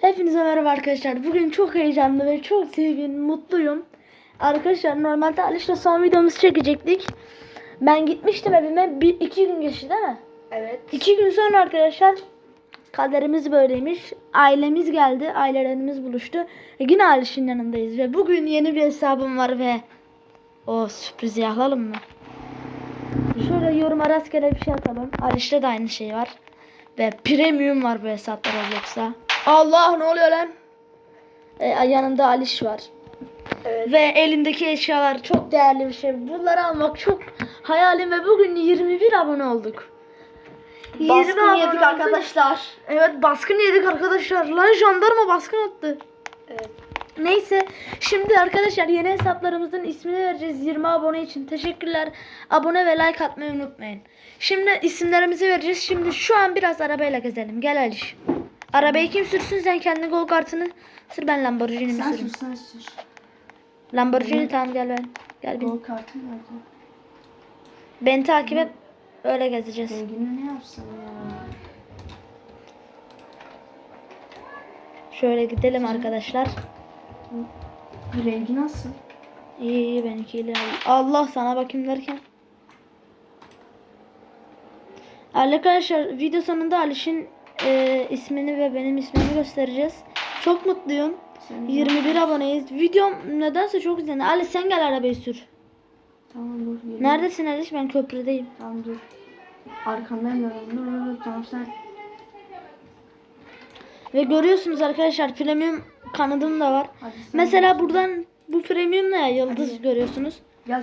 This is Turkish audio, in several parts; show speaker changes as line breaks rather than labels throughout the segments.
Hepinize merhaba arkadaşlar. Bugün çok heyecanlı ve çok sevgin, mutluyum. Arkadaşlar normalde Aliş'le son videomuzu çekecektik. Ben gitmiştim evime. Bir, iki gün geçti değil mi?
Evet.
İki gün sonra arkadaşlar kaderimiz böyleymiş. Ailemiz geldi. Ailelerimiz buluştu. E yine Aliş'in yanındayız. Ve bugün yeni bir hesabım var ve o sürprizi yapalım mı? Şöyle yoruma rastgele bir şey atalım. Aliş'te de aynı şey var. Ve premium var bu hesapta Roblox'ta. Allah ne oluyor lan? E, yanında Aliş var.
Evet.
Ve elindeki eşyalar çok değerli bir şey. Bunları almak çok hayalim ve bugün 21 abone olduk. 20
Baskın
abone
yedik
olduk.
arkadaşlar.
Evet baskın yedik arkadaşlar. Lan jandarma baskın attı.
Evet.
Neyse şimdi arkadaşlar yeni hesaplarımızın ismini vereceğiz 20 abone için. Teşekkürler. Abone ve like atmayı unutmayın. Şimdi isimlerimizi vereceğiz. Şimdi şu an biraz arabayla gezelim. Gel Aliş. Arabayı kim sürsün sen kendi gol kartını sür ben Lamborghini mi
Sen
süreyim?
sür sen sür.
Lamborghini tamam gel ben. Gel bin.
Gol kartın nerede?
Beni takip et. Öyle gezeceğiz.
Rengini ne yapsam ya?
Şöyle gidelim arkadaşlar.
Rengi nasıl?
İyi iyi benimkiyle. Allah sana bakayım derken. Arkadaşlar video sonunda Aliş'in e, ismini ve benim ismimi göstereceğiz. Çok mutluyum.
Sen
21 aboneyiz. Videom nedense çok izlendi. Ali sen gel arabayı sür.
Tamam dur. geliyorum.
Neredesin Aliş? Ben köprüdeyim.
Tamam dur. Arkandayım da. Dur dur dur. Tamam sen.
Ve görüyorsunuz arkadaşlar premium kanadım da var. Mesela
gel.
buradan bu premium ne? Yıldız
Hadi.
görüyorsunuz.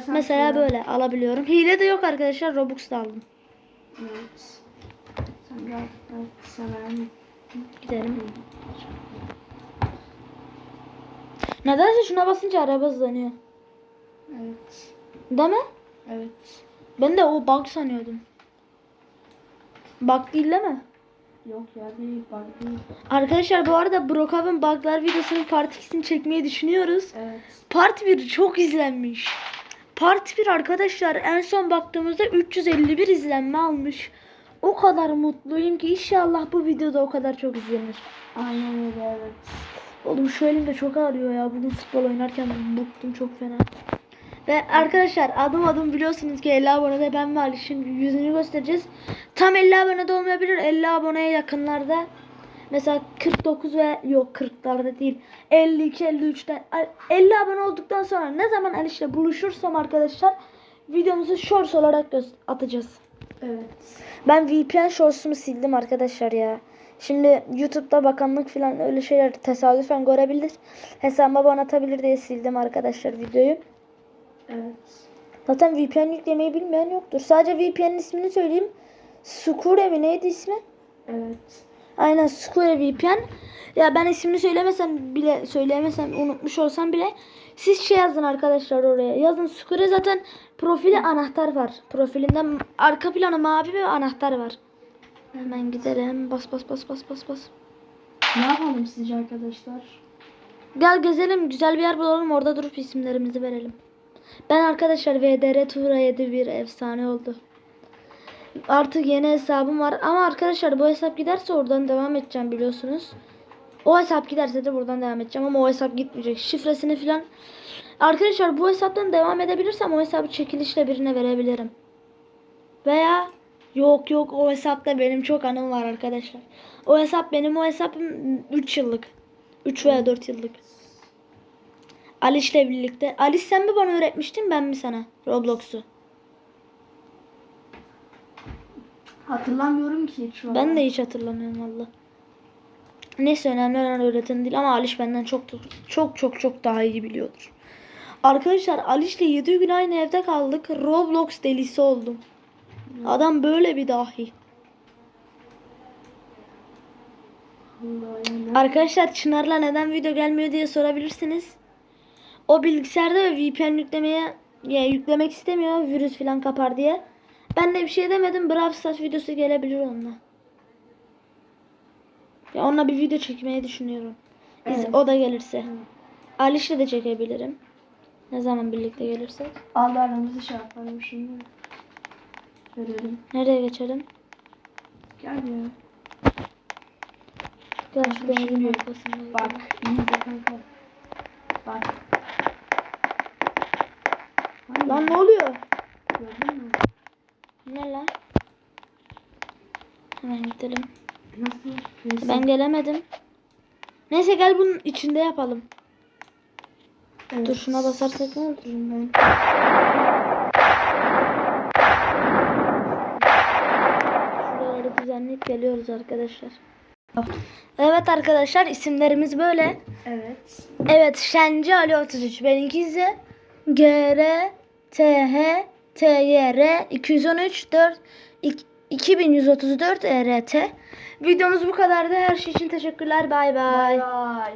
Mesela
sür.
böyle alabiliyorum. Hile de yok arkadaşlar. Robux da aldım.
Evet. Sen gel. Evet. Sen ben.
Gidelim. Nedense şuna basınca araba hızlanıyor.
Evet.
Değil mi?
Evet.
Ben de o bug sanıyordum. Bug değil değil mi?
Yok ya değil. Bak değil.
Arkadaşlar bu arada Brookhaven buglar videosunun part 2'sini çekmeyi düşünüyoruz.
Evet.
Part 1 çok izlenmiş. Part 1 arkadaşlar en son baktığımızda 351 izlenme almış. O kadar mutluyum ki inşallah bu videoda o kadar çok izlenir.
Aynen öyle evet.
Oğlum şu elim de çok ağrıyor ya. Bugün futbol oynarken bıktım çok fena. Ve arkadaşlar adım adım biliyorsunuz ki 50 abonede ben ve Aliş'in yüzünü göstereceğiz. Tam 50 abonede olmayabilir. 50 aboneye yakınlarda. Mesela 49 ve yok 40'larda değil. 52 53'te 50 abone olduktan sonra ne zaman Aliş'le buluşursam arkadaşlar videomuzu shorts olarak atacağız.
Evet.
Ben VPN shorts'umu sildim arkadaşlar ya. Şimdi YouTube'da bakanlık falan öyle şeyler tesadüfen görebilir. Hesabıma bana atabilir diye sildim arkadaşlar videoyu.
Evet.
Zaten VPN yüklemeyi bilmeyen yoktur. Sadece VPN'in ismini söyleyeyim. Skure mi neydi ismi?
Evet.
Aynen Skure VPN. Ya ben ismini söylemesem bile söyleyemesem unutmuş olsam bile siz şey yazın arkadaşlar oraya. Yazın Skure zaten profili anahtar var. Profilinden arka planı mavi ve anahtar var. Hemen gidelim. Bas bas bas bas bas bas.
Ne yapalım sizce arkadaşlar?
Gel gezelim. Güzel bir yer bulalım. Orada durup isimlerimizi verelim. Ben arkadaşlar VDR Tura 7 bir efsane oldu. Artık yeni hesabım var. Ama arkadaşlar bu hesap giderse oradan devam edeceğim biliyorsunuz. O hesap giderse de buradan devam edeceğim ama o hesap gitmeyecek. Şifresini filan. Arkadaşlar bu hesaptan devam edebilirsem o hesabı çekilişle birine verebilirim. Veya yok yok o hesapta benim çok anım var arkadaşlar. O hesap benim o hesabım 3 yıllık. 3 veya 4 yıllık. Aliş'le birlikte. Aliş sen mi bana öğretmiştin ben mi sana Roblox'u?
Hatırlamıyorum ki şu an.
Ben de hiç hatırlamıyorum valla. Neyse önemli olan öğreten değil ama Aliş benden çok çok çok çok daha iyi biliyordur. Arkadaşlar Aliş'le 7 gün aynı evde kaldık. Roblox delisi oldum. Adam böyle bir dahi.
Vallahi yani.
Arkadaşlar Çınar'la neden video gelmiyor diye sorabilirsiniz. O bilgisayarda ve VPN yüklemeye ya yüklemek istemiyor virüs falan kapar diye. Ben de bir şey demedim. Brawl Stars videosu gelebilir onunla. Ya onunla bir video çekmeyi düşünüyorum. Biz,
Evet.
O da gelirse. Aliş'le de çekebilirim. Ne zaman birlikte gelirsek.
Allah aramızı şey yapalım şimdi. Verelim.
Nereye geçelim?
Gel ya.
Gel
Bak,
şu denizin
şimdi
ortasındayız.
Bak. iyi de kanka. Bak.
Lan ne oluyor?
Gördün mü?
Ne lan? Hemen gidelim.
Nasıl? Neyse.
Ben gelemedim. Neyse gel bunun içinde yapalım.
Evet.
Dur şuna basarsak ne olur?
Ben.
Şuraları düzenleyip geliyoruz arkadaşlar. Evet arkadaşlar isimlerimiz böyle.
Evet.
Evet Şenci Ali 33 benimki ise GR TH TYR 213 4 2134 ERT. Videomuz bu kadardı. Her şey için teşekkürler. Bay bay.